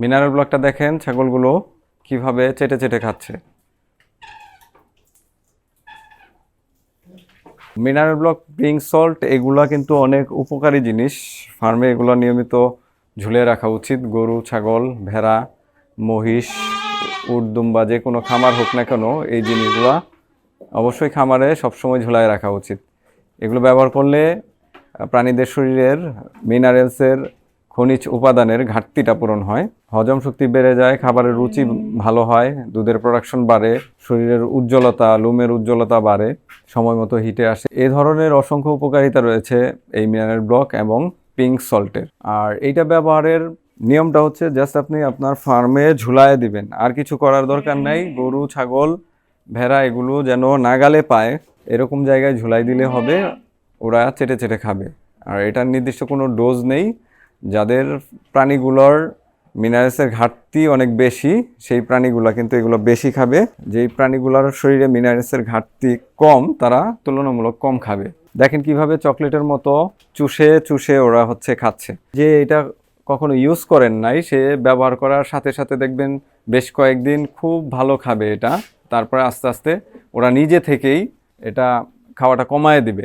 Mineral ব্লকটা দেখেন, ছাগলগুলো কীভাবে চেটে চেটে খাচ্ছে। মিনারেল ব্লক পিঙ্ক সল্ট, এগুলা কিন্তু অনেক উপকারী জিনিস। ফার্মে এগুলো নিয়মিত ঝুলে রাখা উচিত। গরু, ছাগল, ভেড়া, মহিষ, উর্দুম্বা, যে কোনো খামার হোক না কেন, এই জিনিসগুলো অবশ্যই খামারে সবসময় ঝুলায় রাখা উচিত। এগুলো ব্যবহার করলে প্রাণীদের শরীরের মিনারেলসের খনিজ উপাদানের ঘাটতিটা পূরণ হয়। হজম শক্তি বেড়ে যায়, খাবারের রুচি ভালো হয়, দুধের প্রোডাকশন বাড়ে, শরীরের উজ্জ্বলতা, লুমের উজ্জ্বলতা বাড়ে, সময় মতো হিটে আসে। এ ধরনের অসংখ্য উপকারিতা রয়েছে এই মিনারেল ব্লক এবং পিঙ্ক সল্টের আর এইটা ব্যবহারের নিয়মটা হচ্ছে জাস্ট আপনি আপনার ফার্মে ঝুলায় দিবেন। আর কিছু করার দরকার নাই, গরু, ছাগল, ভেড়া এগুলো যেন নাগালে পায়, এরকম জায়গায় ঝুলাই দিলে হবে, ওরা চেটে চেটে খাবে। আর এটার নির্দিষ্ট কোনো ডোজ নেই। যাদের প্রাণীগুলোর মিনারেলসের ঘাটতি অনেক বেশি, সেই প্রাণীগুলো কিন্তু এগুলো বেশি খাবে। যেই প্রাণীগুলোর শরীরে মিনারেলসের ঘাটতি কম, তারা তুলনামূলক কম খাবে। দেখেন কীভাবে চকলেটের মতো চুষে চুষে ওরা হচ্ছে খাচ্ছে। যে এটা কখনো ইউজ করেন নাই, সে ব্যবহার করার সাথে সাথে দেখবেন বেশ কয়েকদিন খুব ভালো খাবে এটা। তারপরে আস্তে আস্তে ওরা নিজে থেকেই এটা খাওয়াটা কমায় দিবে।